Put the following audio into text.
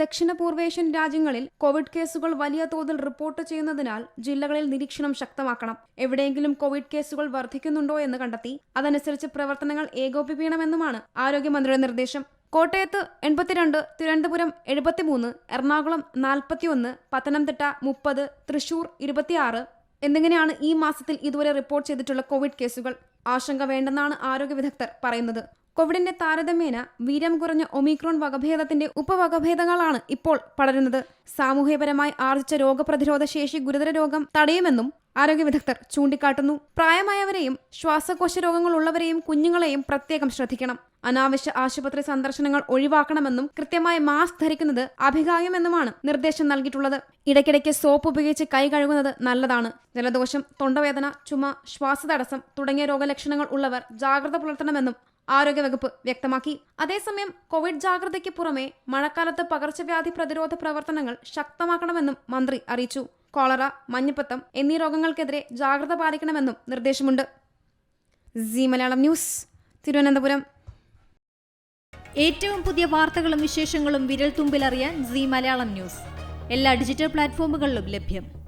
ദക്ഷിണ പൂർവേഷ്യൻ രാജ്യങ്ങളിൽ കോവിഡ് കേസുകൾ വലിയ തോതിൽ റിപ്പോർട്ട് ചെയ്യുന്നതിനാൽ ജില്ലകളിൽ നിരീക്ഷണം ശക്തമാക്കണം. എവിടെയെങ്കിലും കോവിഡ് കേസുകൾ വർദ്ധിക്കുന്നുണ്ടോ എന്ന് കണ്ടെത്തി അതനുസരിച്ച് പ്രവർത്തനങ്ങൾ ഏകോപിപ്പിക്കണമെന്നുമാണ് ആരോഗ്യമന്ത്രിയുടെ നിർദ്ദേശം. കോട്ടയത്ത് എൺപത്തിരണ്ട് തിരുവനന്തപുരം എഴുപത്തിമൂന്ന് എറണാകുളം നാൽപ്പത്തിയൊന്ന് പത്തനംതിട്ട മുപ്പത് തൃശൂർ ഇരുപത്തിയാറ് എന്നിങ്ങനെയാണ് ഈ മാസത്തിൽ ഇതുവരെ റിപ്പോർട്ട് ചെയ്തിട്ടുള്ള കോവിഡ് കേസുകൾ. ആശങ്ക വേണ്ടെന്നാണ് ആരോഗ്യ വിദഗ്ധർ പറയുന്നത്. കോവിഡിന്റെ താരതമ്യേന വീര്യം കുറഞ്ഞ ഒമിക്രോൺ വകഭേദത്തിന്റെ ഉപവകഭേദങ്ങളാണ് ഇപ്പോൾ പടരുന്നത്. സാമൂഹ്യപരമായി ആർജിച്ച രോഗപ്രതിരോധ ശേഷി ഗുരുതര രോഗം തടയുമെന്നും ആരോഗ്യ വിദഗ്ധർ ചൂണ്ടിക്കാട്ടുന്നു. പ്രായമായവരെയും ശ്വാസകോശ രോഗങ്ങളുള്ളവരെയും കുഞ്ഞുങ്ങളെയും പ്രത്യേകം ശ്രദ്ധിക്കണം. അനാവശ്യ ആശുപത്രി സന്ദർശനങ്ങൾ ഒഴിവാക്കണമെന്നും കൃത്യമായ മാസ്ക് ധരിക്കുന്നത് അഭികാമ്യമെന്നുമാണ് നിർദ്ദേശം നൽകിയിട്ടുള്ളത്. ഇടയ്ക്കിടയ്ക്ക് സോപ്പ് ഉപയോഗിച്ച് കൈ കഴുകുന്നത് നല്ലതാണ്. ജലദോഷം തൊണ്ടവേദന ചുമ ശ്വാസതടസ്സം തുടങ്ങിയ രോഗലക്ഷണങ്ങൾ ഉള്ളവർ ജാഗ്രത പുലർത്തണമെന്നും ആരോഗ്യവകുപ്പ് വ്യക്തമാക്കി. അതേസമയം കോവിഡ് ജാഗ്രതയ്ക്ക് പുറമെ മഴക്കാലത്ത് പകർച്ചവ്യാധി പ്രതിരോധ പ്രവർത്തനങ്ങൾ ശക്തമാക്കണമെന്നും മന്ത്രി അറിയിച്ചു. കോളറ മഞ്ഞപ്പത്തം എന്നീ രോഗങ്ങൾക്കെതിരെ ജാഗ്രത പാലിക്കണമെന്നും നിർദ്ദേശമുണ്ട്. സി മലയാളം ന്യൂസ് തിരുവനന്തപുരം. ഏറ്റവും പുതിയ വാർത്തകളും വിശേഷങ്ങളും വിരൽ തുമ്പിലറിയാൻ സി മലയാളം ന്യൂസ്. എല്ലാ ഡിജിറ്റൽ പ്ലാറ്റ്ഫോമുകളിലും ലഭ്യം.